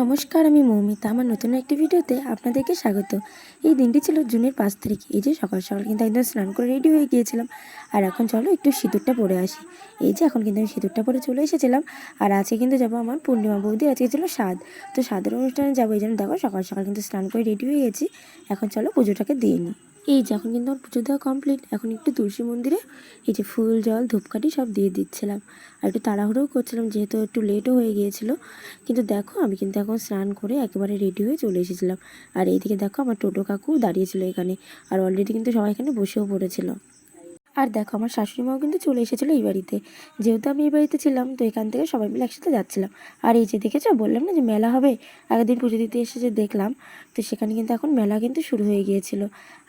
নমস্কার, আমি মৌমিতা। আমার নতুন একটি ভিডিওতে আপনাদেরকে স্বাগত। এই দিনটি ছিল জুনের পাঁচ তারিখ। এই যে সকাল সকাল কিন্তু একদম স্নান করে রেডি হয়ে গিয়েছিলাম। আর এখন চলো একটু সিঁদুরটা পরে আসি। এই যে এখন কিন্তু আমি সিঁদুরটা পরে চলে এসেছিলাম। আর আজকে কিন্তু যাব আমার পূর্ণিমা বৌদি, আজকে ছিল স্বাদ তো স্বাদের অনুষ্ঠানে যাব এই জন্য দেখো সকাল সকাল কিন্তু স্নান করে রেডি হয়ে গেছি। এখন চলো পুজোটাকে দিয়ে নিই। এই যে, এখন কিন্তু আমার পুজো দেওয়া কমপ্লিট এখন একটু তুলসী মন্দিরে এই যে ফুল, জল, ধূপকাঠি সব দিয়ে দিচ্ছিলাম। আর একটু তাড়াহুড়োও করছিলাম, যেহেতু একটু লেটও হয়ে গিয়েছিল। কিন্তু দেখো, আমি কিন্তু এখন স্নান করে একেবারে রেডি হয়ে চলে এসেছিলাম। আর এইদিকে দেখো, আমার টোটো কাকু দাঁড়িয়েছিল এখানে। আর অলরেডি কিন্তু সবাই এখানে বসেও পড়েছিল। আর দেখো, আমার শাশুড়ি মাও কিন্তু চলে এসেছিল এই বাড়িতে। যেহেতু আমি এই বাড়িতে ছিলাম, তো এখান থেকে সবাই মিলে একসাথে যাচ্ছিলাম। আর এই যে দেখেছ, বললাম না যে মেলা হবে? আগের দিন পুজো দিতে এসে যে দেখলাম, তো সেখানে কিন্তু এখন মেলা কিন্তু শুরু হয়ে গিয়েছিল।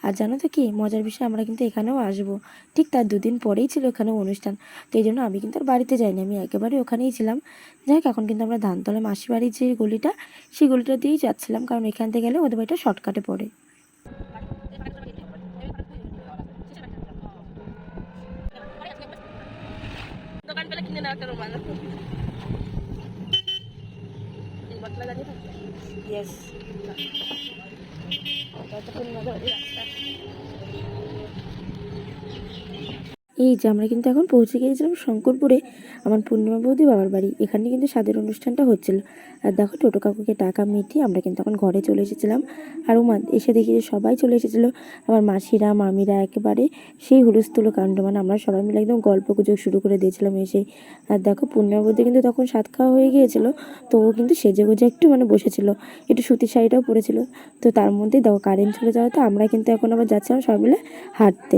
আর জানো তো কি, মজার বিষয়, আমরা কিন্তু এখানেও আসব। ঠিক তার দুদিন পরেই ছিল এখানে অনুষ্ঠান, তো এই জন্য আমি কিন্তু আর বাড়িতে যাইনি। আমি একেবারে ওখানেই ছিলাম। যাই এখন কিন্তু আমরা ধানতলা মাসি বাড়ির যে গলিটা, সেই গলিটা দিয়েই যাচ্ছিলাম। কারণ এখান থেকে গেলে ওদের বাড়িটা শর্টকাটে পড়ে। Itu kan pilih kini nanti rumah lo Buat Yes. Tidak Tidak এই যে আমরা কিন্তু এখন পৌঁছে গিয়েছিলাম শঙ্করপুরে, আমার পূর্ণিমা বৌদি বাবার বাড়ি। এখানে কিন্তু স্বাদের অনুষ্ঠানটা হচ্ছিল। আর দেখো, টোটো কাকুকে টাকা মিটিয়ে আমরা কিন্তু এখন ঘরে চলে এসেছিলাম। আর ওমা এসে দেখি যে সবাই চলে এসেছিল। আমার মাসিরা, মামিরা একেবারে সেই হুলস্থুলো কাণ্ড মানে আমরা সবাই মিলে একদম গল্প গুজব শুরু করে দিয়েছিলাম এসে। আর দেখো, পূর্ণিমা বৌদি কিন্তু তখন সাত খাওয়া হয়ে গিয়েছিল, তো ও কিন্তু সেজে গুজে একটু মানে বসেছিল। একটু সুতির শাড়িটাও পরেছিল। তো তার মধ্যেই দেখো কারেন্ট চলে যাওয়াতে আমরা কিন্তু এখন আবার যাচ্ছিলাম সবাই মিলে হাঁটতে।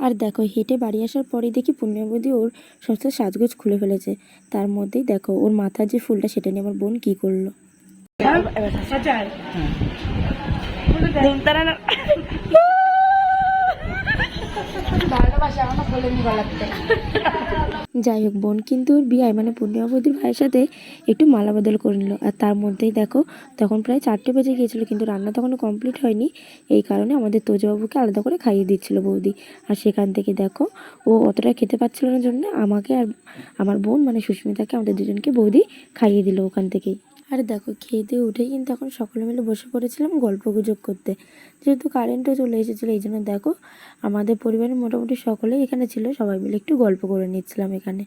আর দেখো হেঁটে বাড়ি আসার পরেই দেখি পূর্ণিমাবতী ওর সমস্ত সাজগোজ খুলে ফেলেছে। তার মধ্যেই দেখো ওর মাথার যে ফুলটা সেটা নিয়ে আমার বোন কি করল। যাই হোক, বোন কিন্তু ওর বিয়ায় মানে পূর্ণিমা বৌদির ভাইয়ের সাথে একটু মালা বদল করে নিল। আর তার মধ্যেই দেখো, তখন প্রায় চারটে বেজে গিয়েছিল, কিন্তু রান্না তখনও কমপ্লিট হয়নি। এই কারণে আমাদের তোজবাবুকে আলাদা করে খাইয়ে দিচ্ছিল বৌদি। আর সেখান থেকে দেখো, ও অতটা খেতে পারছিল না জন্য আমাকে আর আমার বোন মানে সুস্মিতাকে, আমাদের দুজনকে বৌদি খাইয়ে দিল ওখান থেকেই। আর দেখো, খেয়ে দিয়ে উঠেই কিন্তু এখন সকলে মিলে বসে পড়েছিলাম গল্প গুজব করতে। যেহেতু কারেন্টও চলে এসেছিল, এই জন্য দেখো, আমাদের পরিবারের মোটামুটি সকলেই এখানে ছিল, সবাই মিলে একটু গল্প করে নিচ্ছিলাম এখানে।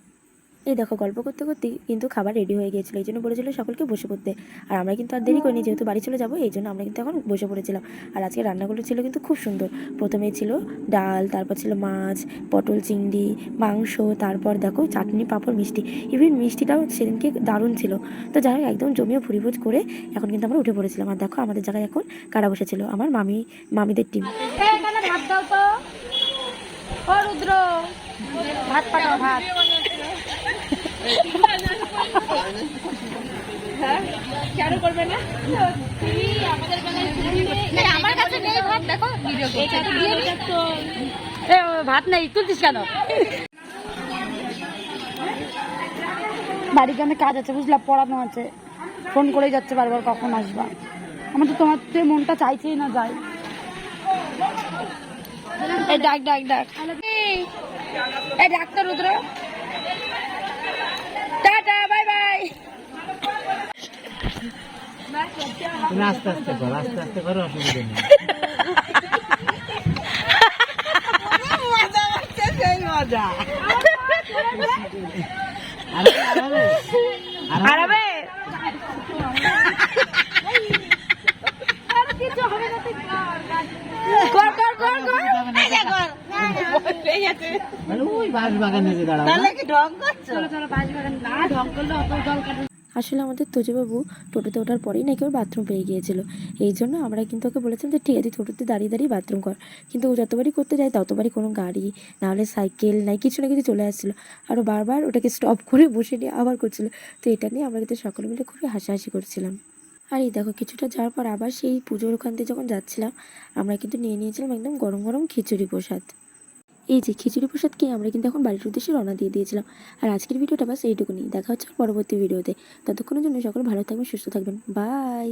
এই দেখো, গল্প করতে করতেই কিন্তু খাবার রেডি হয়ে গিয়েছিল। এই জন্য বলেছিল সকলকে বসে পড়তে। আর আমরা কিন্তু আর দেরি করিনি, যেহেতু বাড়ি চলে যাব, এই জন্য আমরা কিন্তু এখন বসে পড়েছিলাম। আর আজকে রান্নাগুলো ছিল কিন্তু খুব সুন্দর। প্রথমে ছিল ডাল, তারপর ছিল মাছ, পটল চিংড়ি, মাংস, তারপর দেখো চাটনি, পাঁপড়, মিষ্টি। ইভেন মিষ্টিটাও সেদিনকে দারুণ ছিল। তো যাই হোক, একদম জমিয়ে ভুরিভোজ করে এখন কিন্তু আমরা উঠে পড়েছিলাম। আর দেখো আমাদের জায়গায় এখন কারা বসেছিল? আমার মামি, মামিদের টিম ভাত ভাত পাঠাও, ভাত। কেন করবে না আমার কাছে নেই ভাত দেখো ভাত নেই তুলছিস কেন? বাড়িতে অনেক কাজ আছে বুঝলা পড়ানো আছে। ফোন করেই যাচ্ছে বারবার কখন আসবা। আমার তো তোমার তো মনটা চাইছেই না যাই। এই ডাক ডাক ডাক এই doctor Rudra tata bye bye তুমি আস্তে আস্তে করো আস্তে আস্তে করো অসুবিধা নেই। মজা হচ্ছে সেই মজা আরে, আরে, আরে, আরামে কর কর কর কর। এই যে কর এই আছে মানে ওই বাঁশ বাগানে যে দাঁড়াও। তাহলে কি ঢং করছ? আসলে আমাদের তোজবাবু টোটোতে ওঠার পরেই নাকি ওর বাথরুম পেয়ে গিয়েছিল। এই জন্য আমরা কিন্তু ওকে বলেছিলাম যে, ঠিক আছে, টোটোতে দাঁড়িয়ে দাঁড়িয়ে বাথরুম কর। কিন্তু ও যতবারই করতে যায়, ততবারই কোনো গাড়ি, নাহলে সাইকেল নাই, কিছু না কিছু চলে আসছিল। আর ও বারবার ওটাকে স্টপ করে বসে নিয়ে আবার করছিল। তো এটা নিয়ে আমরা কিন্তু সকলে মিলে খুবই হাসাহাসি করছিলাম। আর এই দেখো, কিছুটা যাওয়ার পর আবার সেই পুজোর ওখান দিয়ে যখন যাচ্ছিলাম, আমরা কিন্তু নিয়ে নিয়েছিলাম একদম গরম গরম খিচুড়ি প্রসাদ। এই যে খিচুড়ি প্রসাদ খেয়ে আমরা কিন্তু এখন বাড়ির উদ্দেশ্যে রওনা দিয়ে দিয়েছিলাম। আর আজকের ভিডিওটা বাস এইটুকুনি। দেখা হচ্ছে পরবর্তী ভিডিওতে। ততক্ষণের জন্য সকল ভালো থাকবেন, সুস্থ থাকবেন। বাই!